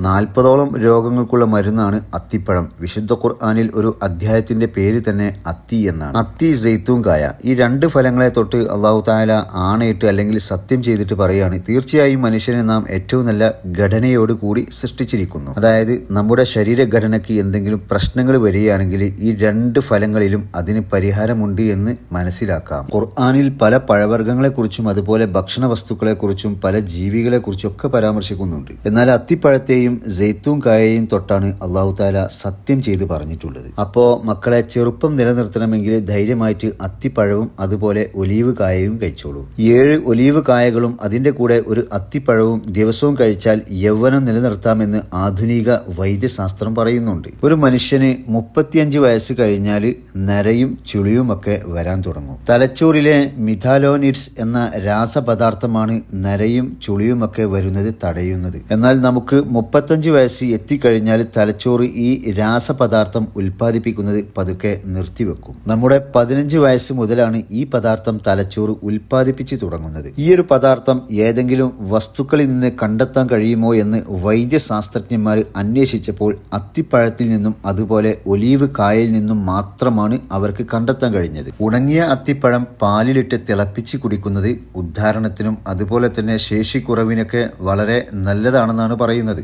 നാൽപ്പതോളം രോഗങ്ങൾക്കുള്ള മരുന്നാണ് അത്തിപ്പഴം. വിശുദ്ധ ഖുർആാനിൽ ഒരു അധ്യായത്തിന്റെ പേര് തന്നെ അത്തി എന്നാണ്. അത്തി ജെയ്ത്തൂൻ കായ. ഈ രണ്ട് ഫലങ്ങളെ തൊട്ട് അള്ളാഹു താല ആണയിട്ട് അല്ലെങ്കിൽ സത്യം ചെയ്തിട്ട് പറയുകയാണ് തീർച്ചയായും മനുഷ്യനെ നാം ഏറ്റവും നല്ല ഘടനയോട് കൂടി സൃഷ്ടിച്ചിരിക്കുന്നു. അതായത് നമ്മുടെ ശരീരഘടനയ്ക്ക് എന്തെങ്കിലും പ്രശ്നങ്ങൾ വരികയാണെങ്കിൽ ഈ രണ്ട് ഫലങ്ങളിലും അതിന് പരിഹാരമുണ്ട് എന്ന് മനസ്സിലാക്കാം. ഖുർആാനിൽ പല പഴവർഗങ്ങളെക്കുറിച്ചും അതുപോലെ ഭക്ഷണ വസ്തുക്കളെക്കുറിച്ചും പല ജീവികളെക്കുറിച്ചും ഒക്കെ പരാമർശിക്കുന്നുണ്ട്. എന്നാൽ അത്തിപ്പഴത്തെയും ജെയ്ത്തൂൻ കായയും തൊട്ടാണ് അള്ളാഹു താല സത്യം ചെയ്ത് പറഞ്ഞിട്ടുള്ളത്. അപ്പോ മക്കളെ ചെറുപ്പം നിലനിർത്തണമെങ്കിൽ ധൈര്യമായിട്ട് അത്തിപ്പഴവും അതുപോലെ ഒലീവ് കായയും കഴിച്ചോളൂ. ഏഴ് ഒലീവ് കായകളും അതിന്റെ കൂടെ ഒരു അത്തിപ്പഴവും ദിവസവും കഴിച്ചാൽ യൗവനം നിലനിർത്താമെന്ന് ആധുനിക വൈദ്യശാസ്ത്രം പറയുന്നുണ്ട്. ഒരു മനുഷ്യന് മുപ്പത്തിയഞ്ച് വയസ്സ് കഴിഞ്ഞാൽ നരയും ചുളിയുമൊക്കെ വരാൻ തുടങ്ങും. തലച്ചോറിലെ മിഥാലോനിഡ്സ് എന്ന രാസപദാർത്ഥമാണ് നരയും ചുളിയുമൊക്കെ വരുന്നത് തടയുന്നത്. എന്നാൽ നമുക്ക് മുപ്പത്തഞ്ച് വയസ്സ് എത്തിക്കഴിഞ്ഞാൽ തലച്ചോറ് ഈ രാസപദാർത്ഥം ഉൽപ്പാദിപ്പിക്കുന്നത് പതുക്കെ നിർത്തിവെക്കും. നമ്മുടെ പതിനഞ്ച് വയസ്സ് മുതലാണ് ഈ പദാർത്ഥം തലച്ചോറ് ഉൽപ്പാദിപ്പിച്ചു തുടങ്ങുന്നത്. ഈ ഒരു പദാർത്ഥം ഏതെങ്കിലും വസ്തുക്കളിൽ നിന്ന് കണ്ടെത്താൻ കഴിയുമോ എന്ന് വൈദ്യശാസ്ത്രജ്ഞന്മാർ അന്വേഷിച്ചപ്പോൾ അത്തിപ്പഴത്തിൽ നിന്നും അതുപോലെ ഒലീവ് കായയിൽ നിന്നും മാത്രമാണ് അവർക്ക് കണ്ടെത്താൻ കഴിഞ്ഞത്. ഉണങ്ങിയ അത്തിപ്പഴം പാലിലിട്ട് തിളപ്പിച്ച് കുടിക്കുന്നത് ഉദ്ധാരണത്തിനും അതുപോലെ തന്നെ ശേഷിക്കുറവിനൊക്കെ വളരെ നല്ലതാണെന്നാണ് പറയുന്നത്.